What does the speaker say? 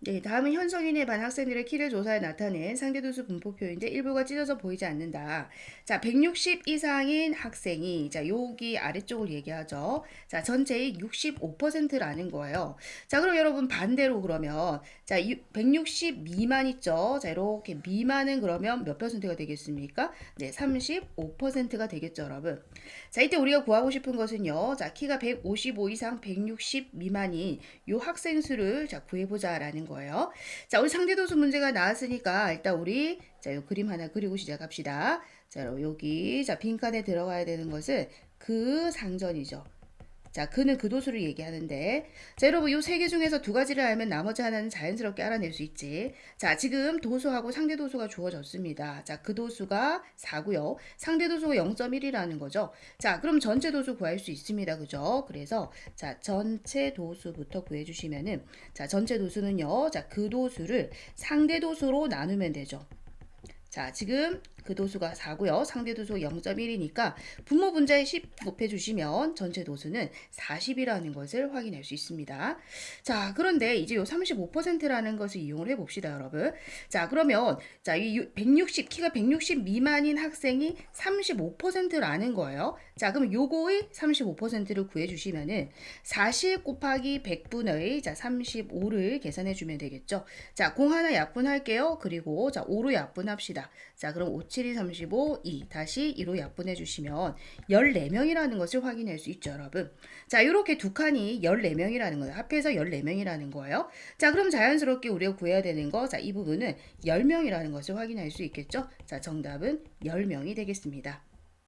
네, 다음은 현성인의 반 학생들의 키를 조사해 나타낸 상대도수 분포표인데 일부가 찢어져 보이지 않는다. 자, 160 이상인 학생이 자, 여기 아래쪽을 얘기하죠. 자, 전체의 65%라는 거예요. 자, 그럼 여러분 반대로 그러면 자, 160 미만 있죠. 자, 이렇게 미만은 그러면 몇 퍼센트가 되겠습니까? 네, 35%가 되겠죠, 여러분. 자, 이때 우리가 구하고 싶은 것은요. 자, 키가 155 이상 160 미만인 요 학생 수를 자, 구해 보자라는 거예요. 자, 우리 상대도수 문제가 나왔으니까 일단 우리 자, 요 그림 하나 그리고 시작합시다. 자, 여기 자, 빈칸에 들어가야 되는 것은 그 상전이죠. 자, 그는 그 도수를 얘기하는데, 자, 여러분, 요 세 개 중에서 두 가지를 알면 나머지 하나는 자연스럽게 알아낼 수 있지. 자, 지금 도수하고 상대 도수가 주어졌습니다. 자, 그 도수가 4고요. 상대 도수가 0.1이라는 거죠. 자, 그럼 전체 도수 구할 수 있습니다. 그죠? 그래서, 자, 전체 도수부터 구해주시면은, 자, 전체 도수는요, 자, 그 도수를 상대 도수로 나누면 되죠. 자, 지금 그 도수가 4고요. 상대 도수가 0.1이니까 분모 분자에 10 곱해주시면 전체 도수는 40이라는 것을 확인할 수 있습니다. 자, 그런데 이제 요 35%라는 것을 이용을 해봅시다, 여러분. 자, 그러면 자, 이 160, 키가 160 미만인 학생이 35%라는 거예요. 자, 그럼 요거의 35%를 구해주시면은 40 곱하기 100분의 자, 35를 계산해주면 되겠죠. 자, 공 하나 약분할게요. 그리고 자, 5로 약분합시다. 자, 그럼 5, 7이 35, 2 다시 2로 약분해 주시면 14명이라는 것을 확인할 수 있죠, 여러분. 자, 이렇게 두 칸이 14명이라는 거예요. 합해서 14명이라는 거예요. 자, 그럼 자연스럽게 우리가 구해야 되는 거, 자, 이 부분은 10명이라는 것을 확인할 수 있겠죠? 자, 정답은 10명이 되겠습니다.